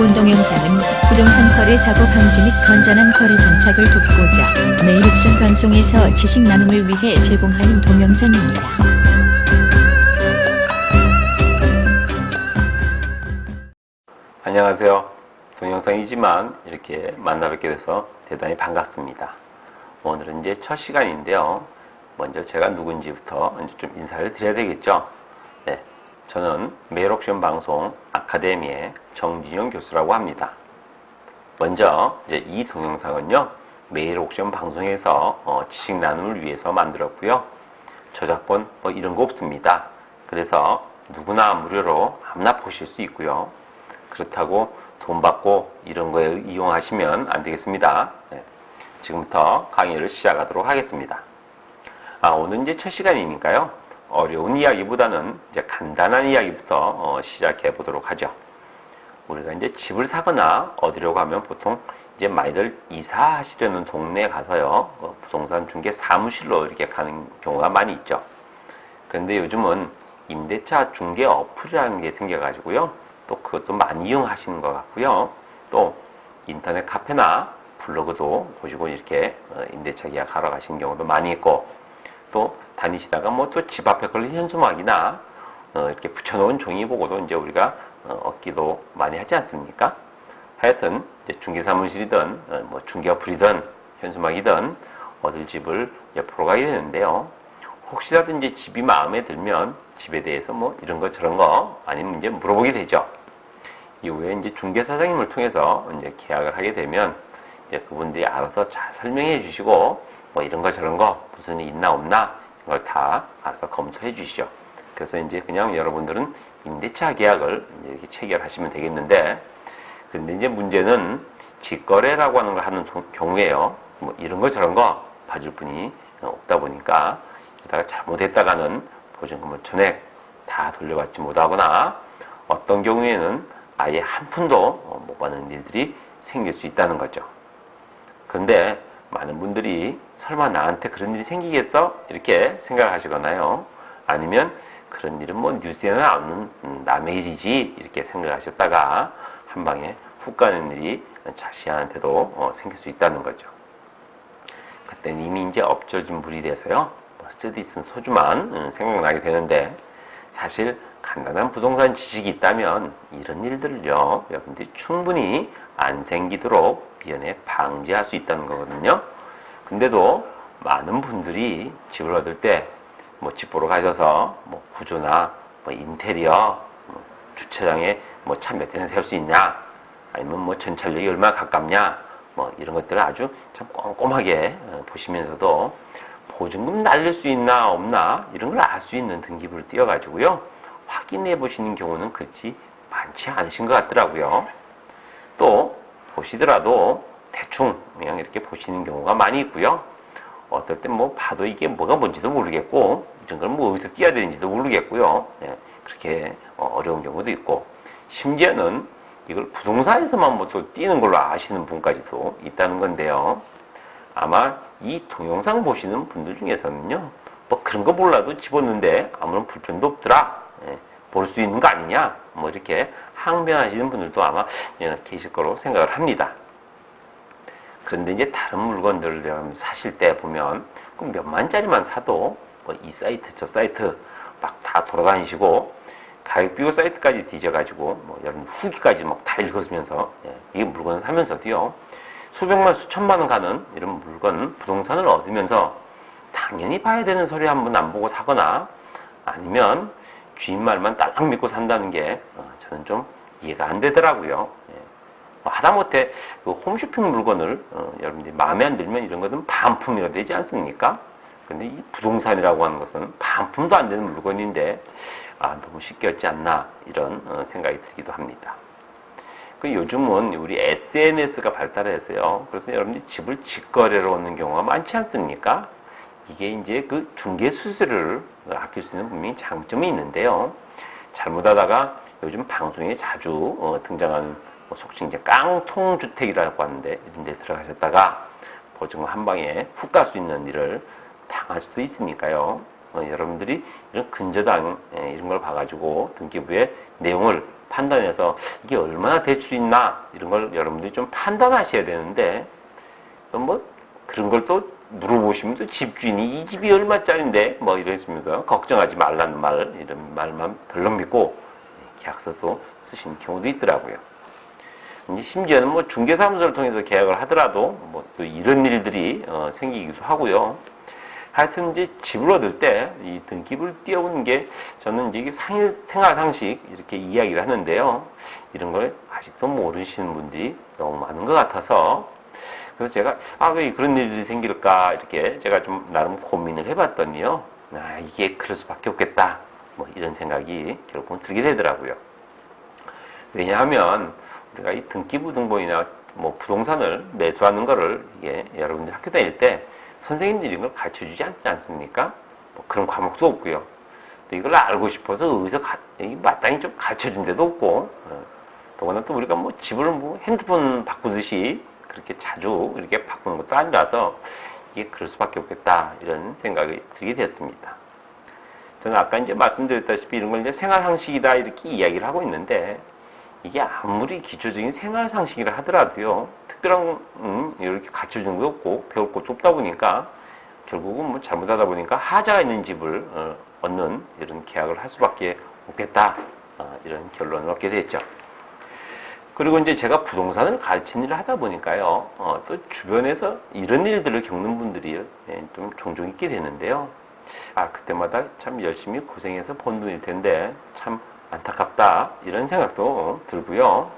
본 동영상은 부동산 거래 사고 방지 및 건전한 거래 정착을 돕고자 매일 옥션 방송에서 지식 나눔을 위해 제공하는 동영상입니다. 안녕하세요. 동영상이지만 이렇게 만나 뵙게 돼서 대단히 반갑습니다. 오늘은 이제 첫 시간인데요. 먼저 제가 누군지부터 좀 인사를 드려야 되겠죠. 네. 저는 메일옥션 방송 아카데미의 정진용 교수라고 합니다. 먼저 이제 이 동영상은요. 메일옥션 방송에서 어, 지식 나눔을 위해서 만들었고요. 저작권 뭐 이런 거 없습니다. 그래서 누구나 무료로 아무나 보실 수 있고요. 그렇다고 돈 받고 이런 거에 이용하시면 안 되겠습니다. 네. 지금부터 강의를 시작하도록 하겠습니다. 아, 오늘 이제 첫 시간이니까요. 어려운 이야기보다는 이제 간단한 이야기부터 어, 시작해 보도록 하죠. 우리가 이제 집을 사거나 어디로 가면 보통 이제 많이들 이사하시려는 동네에 가서요. 어, 부동산 중개 사무실로 이렇게 가는 경우가 많이 있죠. 그런데 요즘은 임대차 중개 어플이라는 게 생겨가지고요. 또 그것도 많이 이용하시는 것 같고요. 또 인터넷 카페나 블로그도 보시고 이렇게 어, 임대차 계약하러 가시는 경우도 많이 있고 또 다니시다가 뭐 또 집 앞에 걸린 현수막이나 어, 이렇게 붙여놓은 종이 보고도 이제 우리가 어, 얻기도 많이 하지 않습니까? 하여튼 이제 중개 사무실이든 어, 뭐 중개 어플이든 현수막이든 어딜 집을 보러 가게 되는데요. 혹시라도 이제 집이 마음에 들면 집에 대해서 뭐 이런 거 저런 거 아니면 이제 물어보게 되죠. 이후에 이제 중개 사장님을 통해서 이제 계약을 하게 되면 이제 그분들이 알아서 잘 설명해 주시고 뭐 이런 거 저런 거 무슨 일 있나 없나 이걸 다 알아서 검토해 주시죠. 그래서 이제 그냥 여러분들은 임대차 계약을 이렇게 체결하시면 되겠는데 근데 이제 문제는 직거래라고 하는 걸 하는 도- 경우에요. 뭐 이런 거 저런 거 봐줄 분이 없다 보니까 이러다가 잘못했다가는 보증금을 전액 다 돌려받지 못하거나 어떤 경우에는 아예 한 푼도 어, 못 받는 일들이 생길 수 있다는 거죠. 그런데 많은 분들이 설마 나한테 그런 일이 생기겠어? 이렇게 생각하시거나요. 아니면 그런 일은 뭐 뉴스에 나오는 음, 남의 일이지 이렇게 생각하셨다가 한 방에 훅 가는 일이 자신한테도 어, 생길 수 있다는 거죠. 그때는 이미 이제 엎쳐진 물이 돼서요. 뭐 쓰디 쓴 소주만 음, 생각나게 되는데 사실 간단한 부동산 지식이 있다면 이런 일들을요. 여러분들이 충분히 안 생기도록 미연에 방지할 수 있다는 거거든요. 근데도 많은 분들이 집을 얻을 때 뭐 집 보러 가셔서 뭐 구조나 뭐 인테리어, 뭐 주차장에 뭐차몇 대나 세울 수 있냐, 아니면 뭐 전철역이 얼마나 가깝냐, 뭐 이런 것들을 아주 참 꼼꼼하게 어, 보시면서도 보증금 날릴 수 있나 없나 이런 걸 알 수 있는 등기부를 띄워가지고요 확인해 보시는 경우는 그렇지 많지 않으신 것 같더라고요. 또 보시더라도 대충 그냥 이렇게 보시는 경우가 많이 있고요. 어떨 땐 뭐 봐도 이게 뭐가 뭔지도 모르겠고 이런 걸 뭐 어디서 띄어야 되는지도 모르겠고요. 예, 그렇게 어, 어려운 경우도 있고 심지어는 이걸 부동산에서만 뭐 또 띄는 걸로 아시는 분까지도 있다는 건데요. 아마 이 동영상 보시는 분들 중에서는요, 뭐 그런 거 몰라도 집었는데 아무런 불편도 없더라. 볼 수 있는 거 아니냐. 뭐 이렇게 항변하시는 분들도 아마 예, 계실 거로 생각을 합니다. 그런데 이제 다른 물건들을 사실 때 보면 그 몇만 짜리만 사도 뭐 이 사이트 저 사이트 막 다 돌아다니시고 가격 비교 사이트까지 뒤져가지고 뭐 여러분 후기까지 막 다 읽으면서 예, 이 물건을 사면서도요 수백만 수천만 원 가는 이런 물건 부동산을 얻으면서 당연히 봐야 되는 소리 한 번 안 보고 사거나 아니면 주인 말만 딸랑 믿고 산다는 게 어, 저는 좀 이해가 안 되더라고요. 예. 뭐 하다못해 그 홈쇼핑 물건을 어, 여러분들이 마음에 안 들면 이런 것은 반품이라 되지 않습니까? 근데 이 부동산이라고 하는 것은 반품도 안 되는 물건인데 아, 너무 쉽게 얻지 않나 이런 어, 생각이 들기도 합니다. 그 요즘은 우리 SNS가 발달해서요. 그래서 여러분들이 집을 직거래로 얻는 경우가 많지 않습니까? 이게 이제 그 중개 수수료를 아낄 수 있는 분명히 장점이 있는데요. 잘못하다가 요즘 방송에 자주 어, 등장하는 뭐 속칭 이제 깡통 주택이라고 하는데 이런 데 들어가셨다가 보증금 한 방에 훅 갈 수 있는 일을 당할 수도 있으니까요. 어, 여러분들이 이런 근저당 예, 이런 걸 봐가지고 등기부에 내용을 판단해서 이게 얼마나 될수 있나 이런 걸 여러분들이 좀 판단하셔야 되는데 뭐 그런 걸 또 물어보시면 또 집주인이 이 집이 얼마짜린데 뭐 이러시면서 걱정하지 말라는 말 이런 말만 덜렁 믿고 계약서도 쓰시는 경우도 있더라고요. 이제 심지어는 뭐 중개사무소를 통해서 계약을 하더라도 뭐 또 이런 일들이 어, 생기기도 하고요. 하여튼 이제 집을 얻을 때 이 등기부를 띄워보는 게 저는 이제 상, 생활 상식 이렇게 이야기를 하는데요. 이런 걸 아직도 모르시는 분들이 너무 많은 것 같아서 그래서 제가 아 왜 그런 일이 생길까 이렇게 제가 좀 나름 고민을 해봤더니요. 아 이게 그럴 수밖에 없겠다. 뭐 이런 생각이 결국은 들게 되더라고요. 왜냐하면 우리가 이 등기부 등본이나 뭐 부동산을 매수하는 거를 이게 여러분들 학교 다닐 때 선생님들이 이걸 가르쳐 주지 않지 않습니까? 뭐 그런 과목도 없고요. 또 이걸 알고 싶어서 어디서 마땅히 좀 가르쳐 준 데도 없고, 어, 더구나 또 우리가 뭐 집을 뭐 핸드폰 바꾸듯이 그렇게 자주 이렇게 바꾸는 것도 아니라서 이게 그럴 수밖에 없겠다 이런 생각이 들게 됐습니다. 저는 아까 이제 말씀드렸다시피 이런 걸 이제 생활 상식이다 이렇게 이야기를 하고 있는데 이게 아무리 기초적인 생활 상식이라 하더라도요 특별한 음, 이렇게 갖춰준 게 없고 배울 것도 없다 보니까 결국은 뭐 잘못하다 보니까 하자가 있는 집을 어, 얻는 이런 계약을 할 수밖에 없겠다 어, 이런 결론을 얻게 됐죠. 그리고 이제 제가 부동산을 가르치는 일을 하다 보니까요, 어, 또 주변에서 이런 일들을 겪는 분들이 예, 좀 종종 있게 되는데요. 아, 그때마다 참 열심히 고생해서 번 돈일 텐데, 참 안타깝다, 이런 생각도 들고요.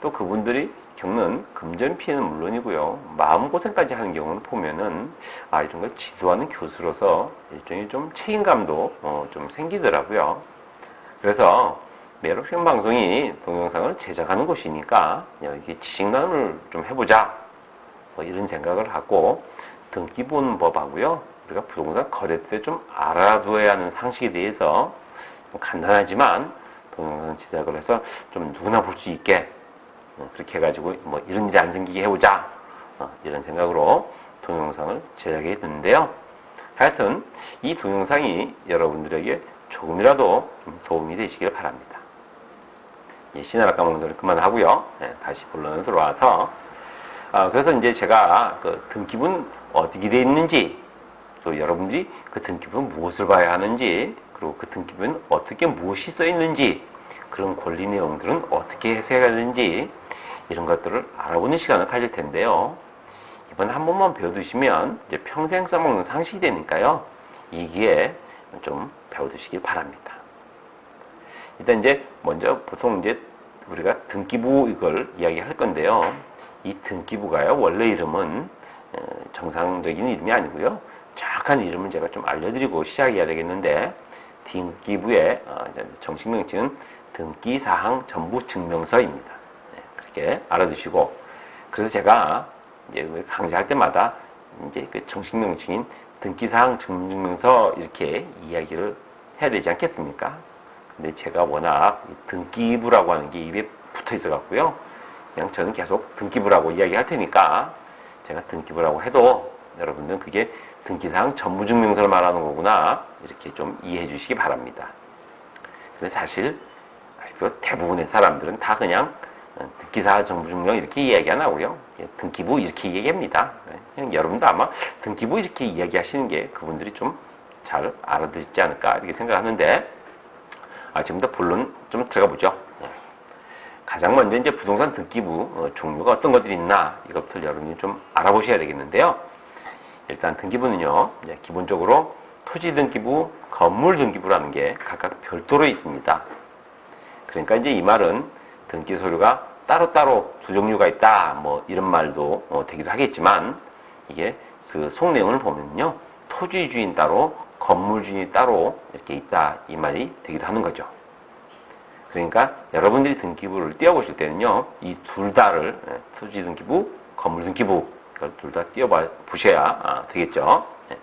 또 그분들이 겪는 금전 피해는 물론이고요. 마음고생까지 하는 경우는 보면은, 아, 이런 걸 지도하는 교수로서 일종의 좀 책임감도 어, 좀 생기더라고요. 그래서 매력생 방송이 동영상을 제작하는 곳이니까 여기 지식 나눔을 좀 해보자. 뭐 이런 생각을 하고 등기 보는 법하고요. 우리가 부동산 거래 때 좀 알아둬야 하는 상식에 대해서 좀 간단하지만 동영상 제작을 해서 좀 누구나 볼 수 있게 어, 그렇게 해가지고 뭐 이런 일이 안 생기게 해보자. 어, 이런 생각으로 동영상을 제작해 했는데요. 하여튼 이 동영상이 여러분들에게 조금이라도 좀 도움이 되시길 바랍니다. 예, 신나라 까먹는 그만하고요. 예, 다시 본론으로 들어와서 아, 그래서 이제 제가 그 등기부는 어떻게 되어 있는지 또 여러분들이 그 등기부는 무엇을 봐야 하는지 그리고 그 등기부는 어떻게 무엇이 써 있는지 그런 권리 내용들은 어떻게 해석해야 되는지 이런 것들을 알아보는 시간을 가질 텐데요. 이번에 한 번만 배워두시면 이제 평생 써먹는 상식이 되니까요. 이 기회에 좀 배워두시길 바랍니다. 일단 이제 먼저 보통 이제 우리가 등기부 이걸 이야기할 건데요. 이 등기부가요 원래 이름은 어, 정상적인 이름이 아니고요. 정확한 이름을 제가 좀 알려드리고 시작해야 되겠는데 등기부의 어, 정식 명칭은 등기사항 전부 증명서입니다. 네, 그렇게 알아두시고 그래서 제가 이제 강좌할 때마다 이제 그 정식 명칭인 등기사항 증명서 이렇게 이야기를 해야 되지 않겠습니까? 근데 제가 워낙 이 등기부라고 하는 게 입에 붙어 있어 갖고요. 그냥 저는 계속 등기부라고 이야기할 테니까 제가 등기부라고 해도 여러분들은 그게 등기사항 전무증명서를 말하는 거구나 이렇게 좀 이해해 주시기 바랍니다. 근데 사실 대부분의 사람들은 다 그냥 등기사항 전무증명 이렇게 이야기 안 하고요. 예, 등기부 이렇게 얘기합니다. 예, 여러분도 아마 등기부 이렇게 이야기하시는 게 그분들이 좀 잘 알아듣지 않을까 이렇게 생각하는데 아, 지금부터 본론 좀 들어가 보죠. 네. 가장 먼저 이제 부동산 등기부 어, 종류가 어떤 것들이 있나 이것부터 여러분이 좀 알아보셔야 되겠는데요. 일단 등기부는요, 기본적으로 토지 등기부, 건물 등기부라는 게 각각 별도로 있습니다. 그러니까 이제 이 말은 등기 서류가 따로따로 두 종류가 있다, 뭐 이런 말도 어, 되기도 하겠지만 이게 그 속내용을 보면요, 토지 주인 따로, 건물 주인이 따로 이렇게 있다 이 말이 되기도 하는 거죠. 그러니까 여러분들이 등기부를 띄워보실 때는요, 이 둘 다를 예, 토지 등기부, 건물 등기부 이걸 둘 다 띄워봐 보셔야 아, 되겠죠. 예.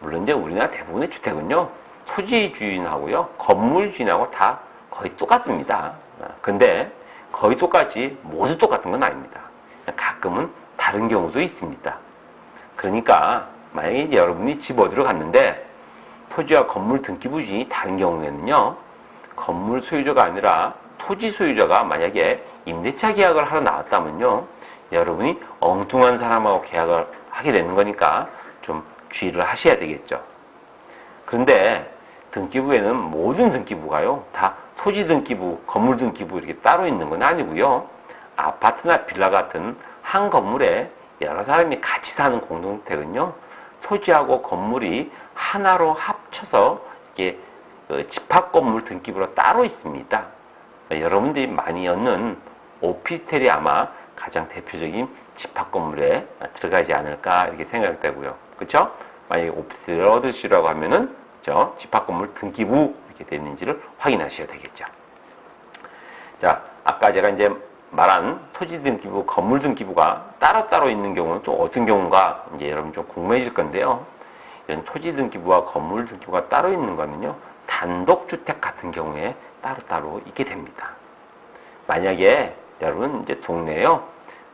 물론 이제 우리나라 대부분의 주택은요, 토지 주인하고요, 건물 주인하고 다 거의 똑같습니다. 아, 근데 거의 똑같이 모두 똑같은 건 아닙니다. 가끔은 다른 경우도 있습니다. 그러니까 만약에 여러분이 집 어디로 갔는데 토지와 건물 등기부 주인이 다른 경우에는요, 건물 소유자가 아니라 토지 소유자가 만약에 임대차 계약을 하러 나왔다면요. 여러분이 엉뚱한 사람하고 계약을 하게 되는 거니까 좀 주의를 하셔야 되겠죠. 그런데 등기부에는 모든 등기부가요. 다 토지 등기부, 건물 등기부 이렇게 따로 있는 건 아니고요. 아파트나 빌라 같은 한 건물에 여러 사람이 같이 사는 공동주택은요. 토지하고 건물이 하나로 합쳐서 이게 그 집합 건물 등기부로 따로 있습니다. 여러분들이 많이 얻는 오피스텔이 아마 가장 대표적인 집합 건물에 들어가지 않을까 이렇게 생각되고요. 그렇죠? 만약에 오피스텔을 얻으시라고 하면은 저 집합 건물 등기부 이렇게 되는지를 확인하셔야 되겠죠. 자, 아까 제가 이제 말한 토지 등기부, 건물 등기부가 따로따로 있는 경우는 또 어떤 경우가 이제 여러분 좀 궁금해질 건데요. 이런 토지 등기부와 건물 등기부가 따로 있는 거는요. 단독주택 같은 경우에 따로따로 있게 됩니다. 만약에 여러분 이제 동네에요.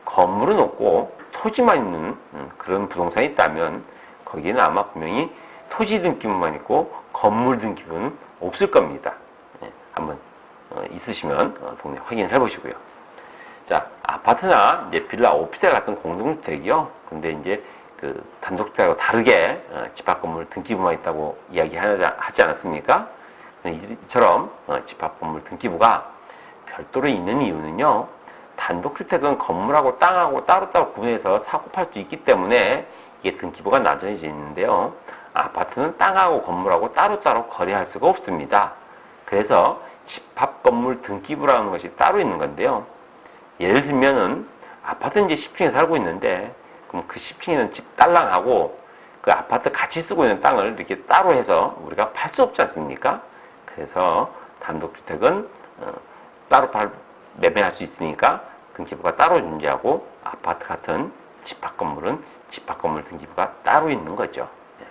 건물은 없고 토지만 있는 음, 그런 부동산이 있다면 거기는 아마 분명히 토지 등기부만 있고 건물 등기부는 없을 겁니다. 예, 한번 어, 있으시면 어, 동네 확인을 해보시고요. 자, 아파트나 이제 빌라, 오피스텔 같은 공동주택이요. 근데 이제 그 단독주택하고 다르게 어, 집합 건물 등기부만 있다고 이야기하지 않았습니까? 이처럼 어, 집합 건물 등기부가 별도로 있는 이유는요. 단독주택은 건물하고 땅하고 따로따로 구분해서 사고 팔 수 있기 때문에 이게 등기부가 나눠져 있는데요. 아파트는 땅하고 건물하고 따로따로 거래할 수가 없습니다. 그래서 집합 건물 등기부라는 것이 따로 있는 건데요. 예를 들면은 아파트 이제 10층에 살고 있는데 그럼 그 10층에 있는 집 딸랑하고 그 아파트 같이 쓰고 있는 땅을 이렇게 따로 해서 우리가 팔 수 없지 않습니까? 그래서 단독주택은 어, 따로 팔, 매매할 수 있으니까 등기부가 따로 존재하고 아파트 같은 집합 건물은 집합 건물 등기부가 따로 있는 거죠. 예.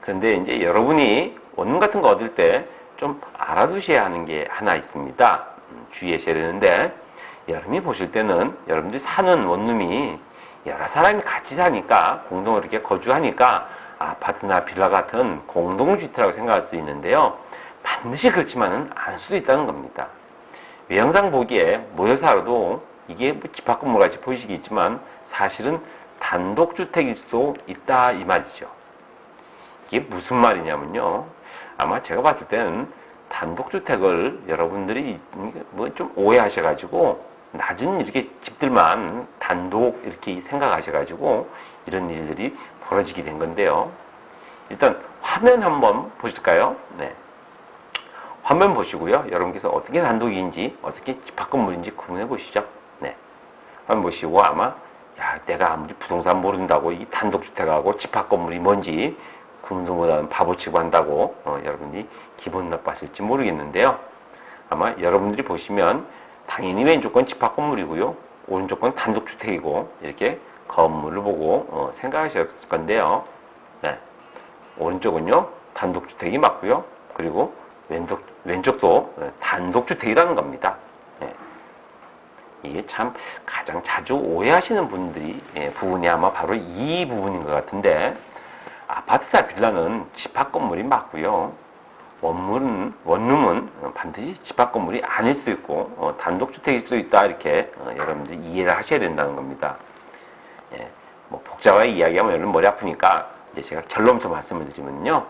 그런데 이제 여러분이 원룸 같은 거 얻을 때 좀 알아두셔야 하는 게 하나 있습니다. 음, 주의하셔야 되는데 여러분이 보실 때는 여러분들이 사는 원룸이 여러 사람이 같이 사니까 공동으로 이렇게 거주하니까 아파트나 빌라 같은 공동주택이라고 생각할 수 있는데요. 반드시 그렇지만은 않을 수도 있다는 겁니다. 외형상 보기에 모여 살아도 이게 뭐 집합 건물 같이 보이시겠지만 사실은 단독주택일 수도 있다 이 말이죠. 이게 무슨 말이냐면요. 아마 제가 봤을 때는 단독주택을 여러분들이 뭐 좀 오해하셔가지고 낮은 이렇게 집들만 단독 이렇게 생각하셔가지고 이런 일들이 벌어지게 된 건데요. 일단 화면 한번 보실까요? 네. 화면 보시고요. 여러분께서 어떻게 단독인지 어떻게 집합 건물인지 구분해 보시죠. 네. 화면 보시고 아마 야 내가 아무리 부동산 모른다고 이 단독주택하고 집합 건물이 뭔지 구분도 못하는 바보치고 한다고 어, 여러분이 기분 나빴을지 모르겠는데요. 아마 여러분들이 보시면 당연히 왼쪽은 집합 건물이고요. 오른쪽은 단독주택이고 이렇게 건물을 보고 어, 생각하셨을 건데요. 네. 오른쪽은요 단독주택이 맞고요. 그리고 왼쪽, 왼쪽도 어, 단독주택이라는 겁니다. 네. 이게 참 가장 자주 오해하시는 분들이 예, 부분이 아마 바로 이 부분인 것 같은데 아파트나 빌라는 집합 건물이 맞고요. 원물은 원룸은 반드시 집합 건물이 아닐 수도 있고 어, 단독주택일 수도 있다 이렇게 어, 여러분들이 이해를 하셔야 된다는 겁니다. 예, 뭐 복잡하게 이야기하면 여러분 머리 아프니까 이제 제가 결론부터 말씀을 드리면요.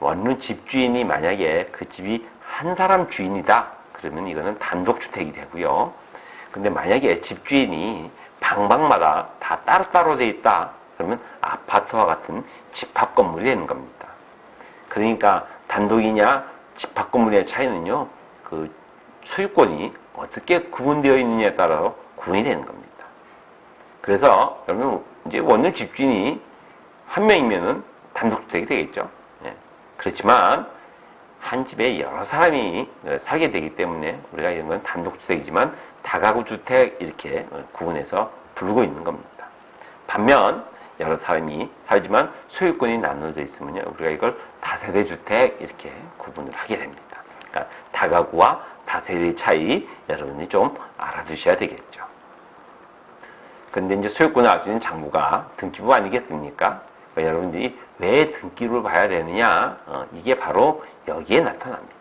원룸 집주인이 만약에 그 집이 한 사람 주인이다 그러면 이거는 단독주택이 되고요. 근데 만약에 집주인이 방방마다 다 따로따로 돼 있다 그러면 아파트와 같은 집합 건물이 되는 겁니다. 그러니까 단독이냐 집합 건물의 차이는요. 그 소유권이 어떻게 구분되어 있느냐에 따라 구분이 되는 겁니다. 그래서 여러분 이제 원룸 집주인이 한 명이면은 단독주택이 되겠죠. 예. 그렇지만 한 집에 여러 사람이 살게 되기 때문에 우리가 이런 건 단독주택이지만 다가구 주택 이렇게 구분해서 부르고 있는 겁니다. 반면 여러 사람이 살지만 소유권이 나눠져 있으면요 우리가 이걸 다세대 주택 이렇게 구분을 하게 됩니다. 그러니까 다가구와 다세대 차이 여러분이 좀 알아두셔야 되겠죠. 근데 이제 소유권을 있는 장부가 등기부 아니겠습니까? 그러니까 여러분들이 왜 등기부를 봐야 되느냐? 어, 이게 바로 여기에 나타납니다.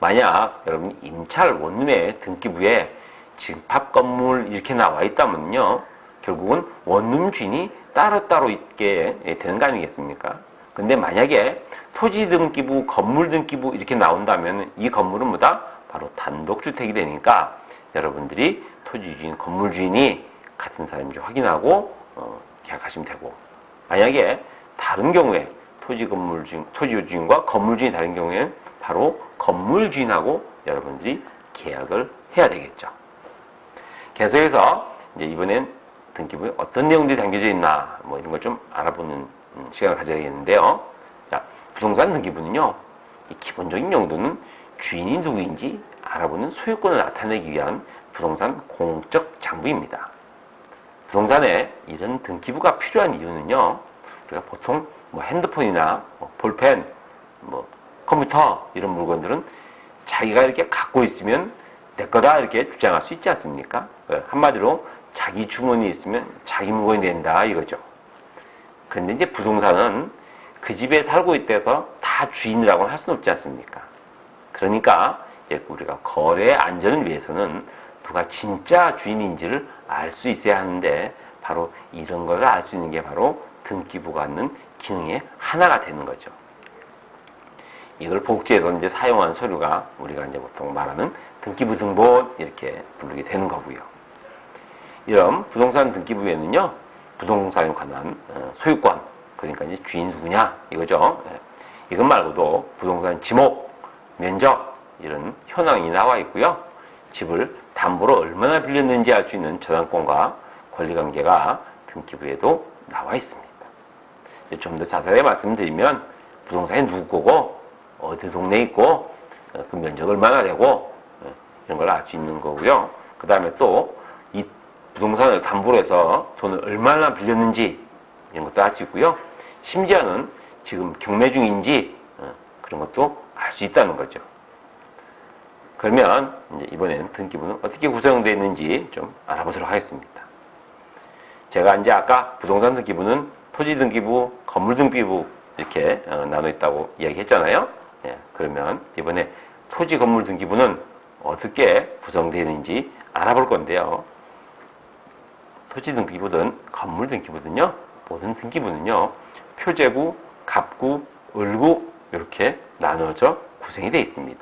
만약 여러분 임찰 원룸의 등기부에 집합 건물 이렇게 나와 있다면요. 결국은 원룸 주인이 따로따로 있게 되는 거 아니겠습니까? 근데 만약에 토지 등기부, 건물 등기부 이렇게 나온다면 이 건물은 뭐다? 바로 단독주택이 되니까 여러분들이 토지 주인, 건물 주인이 같은 사람인지 확인하고 어, 계약하시면 되고 만약에 다른 경우에 토지 건물 주인, 토지 주인과 건물 주인이 다른 경우에는 바로 건물 주인하고 여러분들이 계약을 해야 되겠죠. 계속해서 이제 이번엔 등기부에 어떤 내용들이 담겨져 있나 뭐 이런 걸 좀 알아보는 음, 시간을 가져야겠는데요. 자, 부동산 등기부는요. 이 기본적인 용도는 주인이 누구인지 알아보는 소유권을 나타내기 위한 부동산 공적 장부입니다. 부동산에 이런 등기부가 필요한 이유는요. 우리가 보통 뭐 핸드폰이나 뭐 볼펜, 뭐 컴퓨터 이런 물건들은 자기가 이렇게 갖고 있으면 내 거다 이렇게 주장할 수 있지 않습니까? 예, 한마디로 자기 주머니에 있으면 자기 물건이 된다 이거죠. 그런데 이제 부동산은 그 집에 살고 있대서 다 주인이라고는 할 수는 없지 않습니까? 그러니까 이제 우리가 거래 안전을 위해서는 누가 진짜 주인인지를 알 수 있어야 하는데 바로 이런 걸알수 있는 게 바로 등기부가 갖는 기능의 하나가 되는 거죠. 이걸 복제해서 이제 사용한 서류가 우리가 이제 보통 말하는 등기부 등본 이렇게 부르게 되는 거고요. 이런 부동산 등기부에는요, 부동산에 관한 어, 소유권, 그러니까 이제 주인 누구냐 이거죠. 예. 이것 말고도 부동산 지목, 면적 이런 현황이 나와 있고요. 집을 담보로 얼마나 빌렸는지 알 수 있는 저당권과 권리관계가 등기부에도 나와 있습니다. 좀 더 자세하게 말씀드리면 부동산이 누구 거고 어디 동네에 있고 어, 그 면적 얼마나 되고 어, 이런 걸 알 수 있는 거고요. 그 다음에 또이 부동산을 담보로 해서 돈을 얼마나 빌렸는지 이런 것도 알 수 있고요. 심지어는 지금 경매 중인지 어, 그런 것도 알 수 있다는 거죠. 그러면 이제 이번에는 등기부는 어떻게 구성되어 있는지 좀 알아보도록 하겠습니다. 제가 이제 아까 부동산 등기부는 토지 등기부, 건물 등기부 이렇게 어, 나눠 있다고 이야기했잖아요. 예, 그러면 이번에 토지 건물 등기부는 어떻게 구성되어 있는지 알아볼 건데요. 토지 등기부든 건물 등기부든요. 모든 등기부는요. 표제구, 갑구, 을구 이렇게 나눠져 구성이 되어 있습니다.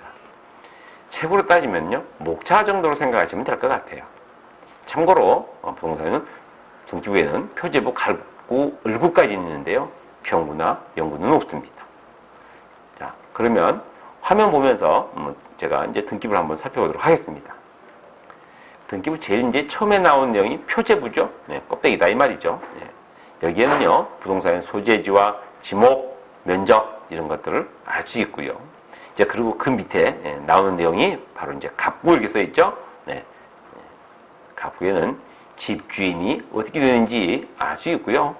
책으로 따지면요. 목차 정도로 생각하시면 될 것 같아요. 참고로 어, 부동산은 등기부에는 표제부, 갈구, 을구까지 있는데요. 병구나 영구는 없습니다. 자, 그러면 화면 보면서 음, 제가 이제 등기부를 한번 살펴보도록 하겠습니다. 등기부 제일 이제 처음에 나온 내용이 표제부죠. 네, 껍데기다 이 말이죠. 네. 여기에는요 부동산의 소재지와 지목, 면적 이런 것들을 알 수 있고요. 이제 그리고 그 밑에 예, 나오는 내용이 바로 이제 갑부 이렇게 써 있죠. 네. 갑부에는 집주인이 어떻게 되는지 알 수 있고요.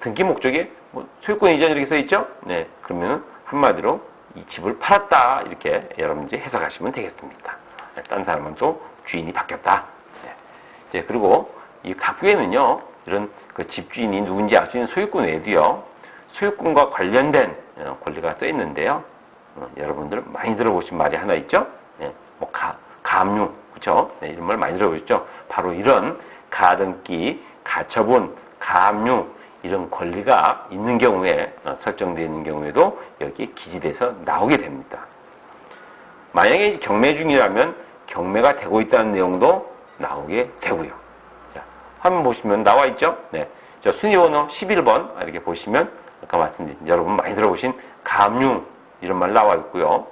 등기 목적에 뭐 소유권 이전 이렇게 써 있죠. 네. 그러면 한마디로 이 집을 팔았다 이렇게 여러분들이 해석하시면 되겠습니다. 네, 딴 사람은 또 주인이 바뀌었다. 네. 이제 그리고 이 갑부에는요 이런 그 집주인이 누군지 알 수 있는 소유권 외에도요 소유권과 관련된 어, 권리가 써 있는데요. 어, 여러분들 많이 들어보신 말이 하나 있죠? 네, 뭐 가, 가압류, 그쵸? 네, 이런 말 많이 들어보셨죠? 바로 이런 가등기, 가처분, 가압류, 이런 권리가 있는 경우에, 어, 설정되어 있는 경우에도 여기에 기재돼서 나오게 됩니다. 만약에 경매 중이라면 경매가 되고 있다는 내용도 나오게 되고요. 자, 화면 보시면 나와 있죠? 네. 저 순위번호 11번 이렇게 보시면 아까 말씀드린 여러분 많이 들어보신 가압류 이런 말 나와 있고요.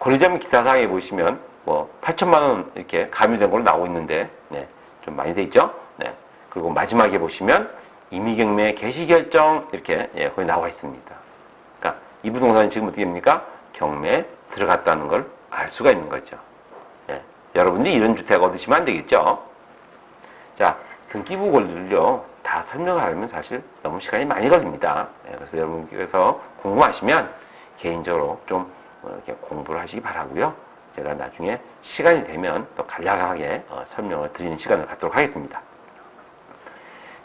권리자문 기사상에 보시면 뭐 8천만 원 이렇게 가미된 걸로 나오고 있는데 네, 좀 많이 돼 있죠. 네. 그리고 마지막에 보시면 임의경매 개시 결정 이렇게 예, 거기 나와 있습니다. 그러니까 이 부동산이 지금 어떻게 됩니까? 경매에 들어갔다는 걸 알 수가 있는 거죠. 예, 여러분들이 이런 주택 얻으시면 안 되겠죠. 자, 등기부 권리를요 다 설명하려면 사실 너무 시간이 많이 걸립니다. 예, 그래서 여러분께서 궁금하시면 개인적으로 좀 어, 이렇게 공부를 하시기 바라고요. 제가 나중에 시간이 되면 또 간략하게 어, 설명을 드리는 시간을 갖도록 하겠습니다.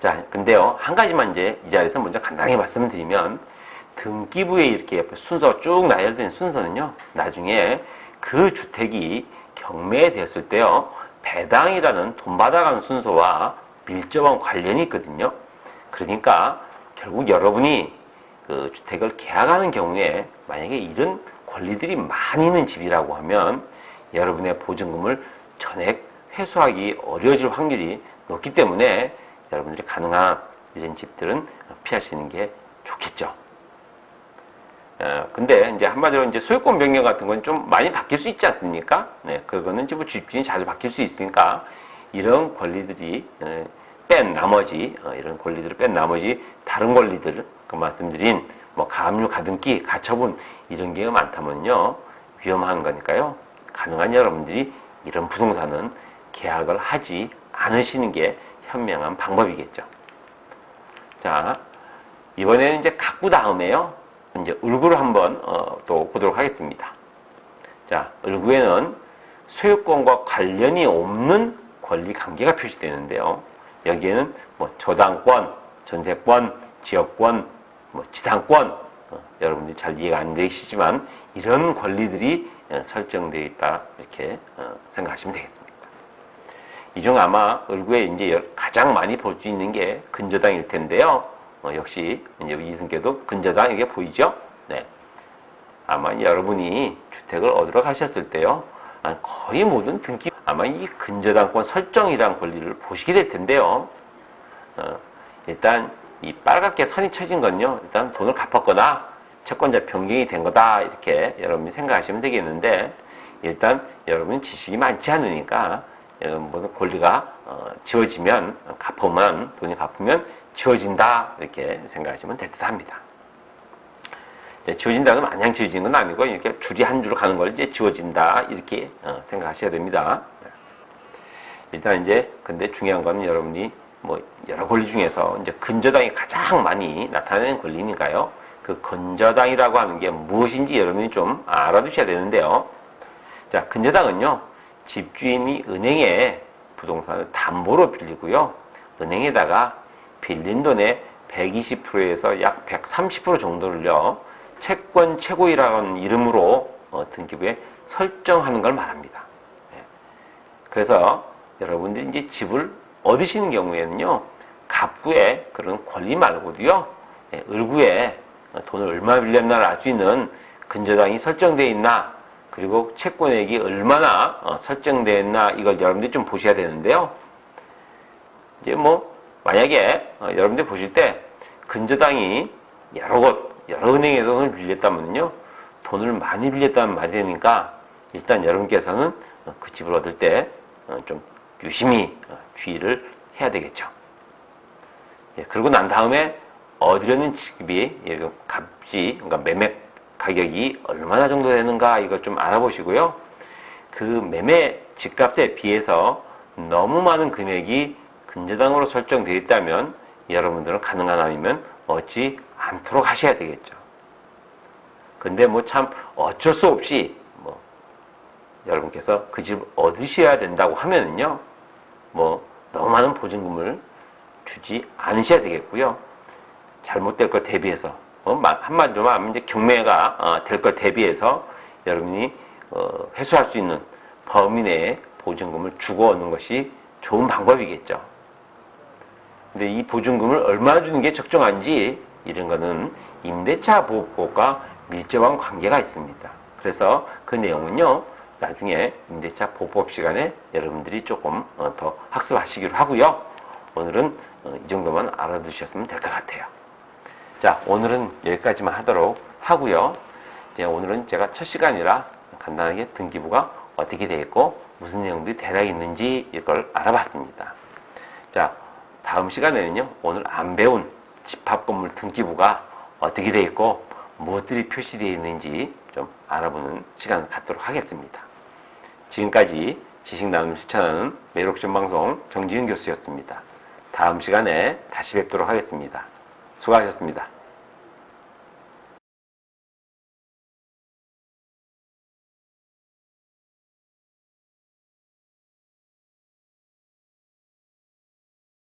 자, 근데요, 한 가지만 이제 이 자리에서 먼저 간단하게 말씀을 드리면, 등기부에 이렇게 순서 쭉 나열된 순서는요, 나중에 그 주택이 경매됐을 때요, 배당이라는 돈 받아가는 순서와 밀접한 관련이 있거든요. 그러니까 결국 여러분이 그 주택을 계약하는 경우에 만약에 이런 권리들이 많이 있는 집이라고 하면 여러분의 보증금을 전액 회수하기 어려워질 확률이 높기 때문에 여러분들이 가능한 이런 집들은 피하시는 게 좋겠죠. 어, 근데 이제 한마디로 이제 소유권 변경 같은 건 좀 많이 바뀔 수 있지 않습니까? 네, 그거는 뭐 집주인이 자주 바뀔 수 있으니까 이런 권리들이 에, 뺀 나머지 어, 이런 권리들을 뺀 나머지 다른 권리들 그 말씀드린 뭐 가압류, 가등기, 가처분 이런 게 많다면요 위험한 거니까요 가능한 여러분들이 이런 부동산은 계약을 하지 않으시는 게 현명한 방법이겠죠. 자 이번에는 이제 가구 다음에요 이제 을구를 한번 어, 또 보도록 하겠습니다. 자 을구에는 소유권과 관련이 없는 권리 관계가 표시되는데요. 여기에는 뭐 저당권, 전세권, 지역권, 뭐 지상권 어, 여러분들이 잘 이해가 안 되시지만 이런 권리들이 어, 설정되어 있다 이렇게 어, 생각하시면 되겠습니다. 이 중 아마 얼굴에 이제 여- 가장 많이 볼 수 있는 게 근저당일 텐데요. 어, 역시 이제 이승께도 근저당 이게 보이죠? 네. 아마 여러분이 주택을 얻으러 가셨을 때요. 아, 거의 모든 등기 아마 이 근저당권 설정이란 권리를 보시게 될 텐데요. 어, 일단 이 빨갛게 선이 쳐진 건요. 일단 돈을 갚았거나 채권자 변경이 된 거다 이렇게 여러분이 생각하시면 되겠는데 일단 여러분 지식이 많지 않으니까 여러분 권리가 어, 지워지면 갚으면 돈이 갚으면 지워진다 이렇게 생각하시면 될 듯합니다. 지워진다는 마냥 지워지는 건 아니고 이렇게 줄이 한 줄로 가는 걸 이제 지워진다 이렇게 어, 생각하셔야 됩니다. 일단 이제 근데 중요한 거는 여러분이 뭐 여러 권리 중에서 이제 근저당이 가장 많이 나타나는 권리니까요. 그 근저당이라고 하는 게 무엇인지 여러분이 좀 알아두셔야 되는데요. 자, 근저당은요. 집주인이 은행에 부동산을 담보로 빌리고요. 은행에다가 빌린 돈의 120%에서 약 130% 정도를요. 채권 최고이라는 이름으로 어, 등기부에 설정하는 걸 말합니다. 예. 그래서 여러분들이 이제 집을 얻으시는 경우에는요, 갑구에 그런 권리 말고도요, 예, 을구에 돈을 얼마 빌렸나를 알 수 있는 근저당이 설정되어 있나, 그리고 채권액이 얼마나 어, 설정되어 있나, 이걸 여러분들이 좀 보셔야 되는데요. 이제 뭐, 만약에 어, 여러분들이 보실 때, 근저당이 여러 곳, 여러 은행에서 돈을 빌렸다면요, 돈을 많이 빌렸다는 말이 되니까, 일단 여러분께서는 어, 그 집을 얻을 때, 어, 좀 유심히 어, 주의를 해야 되겠죠. 예, 그러고 난 다음에 얻으려는 집이 예, 그 값이 그러니까 매매 가격이 얼마나 정도 되는가 이걸 좀 알아보시고요. 그 매매 집값에 비해서 너무 많은 금액이 근저당으로 설정되어 있다면 여러분들은 가능한 한이면 얻지 않도록 하셔야 되겠죠. 근데 뭐 참 어쩔 수 없이 뭐 여러분께서 그 집을 얻으셔야 된다고 하면은요, 뭐 너무 많은 보증금을 주지 않으셔야 되겠고요. 잘못될 걸 대비해서 어, 마- 한마디로 말하면 이제 경매가 될 걸 대비해서 여러분이 어, 회수할 수 있는 범위 내에 보증금을 주고 얻는 것이 좋은 방법이겠죠. 근데 이 보증금을 얼마 주는 게 적정한지 이런 거는 임대차 보호법과 밀접한 관계가 있습니다. 그래서 그 내용은요, 나중에 임대차 보호법 시간에 여러분들이 조금 어, 더 학습하시기로 하고요. 오늘은 어, 이 정도만 알아두셨으면 될 것 같아요. 자, 오늘은 여기까지만 하도록 하고요. 이제 오늘은 제가 첫 시간이라 간단하게 등기부가 어떻게 되어 있고 무슨 내용들이 대략 있는지 이걸 알아봤습니다. 자, 다음 시간에는요, 오늘 안 배운 집합 건물 등기부가 어떻게 되어 있고 무엇들이 표시되어 있는지 좀 알아보는 시간을 갖도록 하겠습니다. 지금까지 지식 나눔 실천하는 매력션 방송 정지윤 교수였습니다. 다음 시간에 다시 뵙도록 하겠습니다. 수고하셨습니다.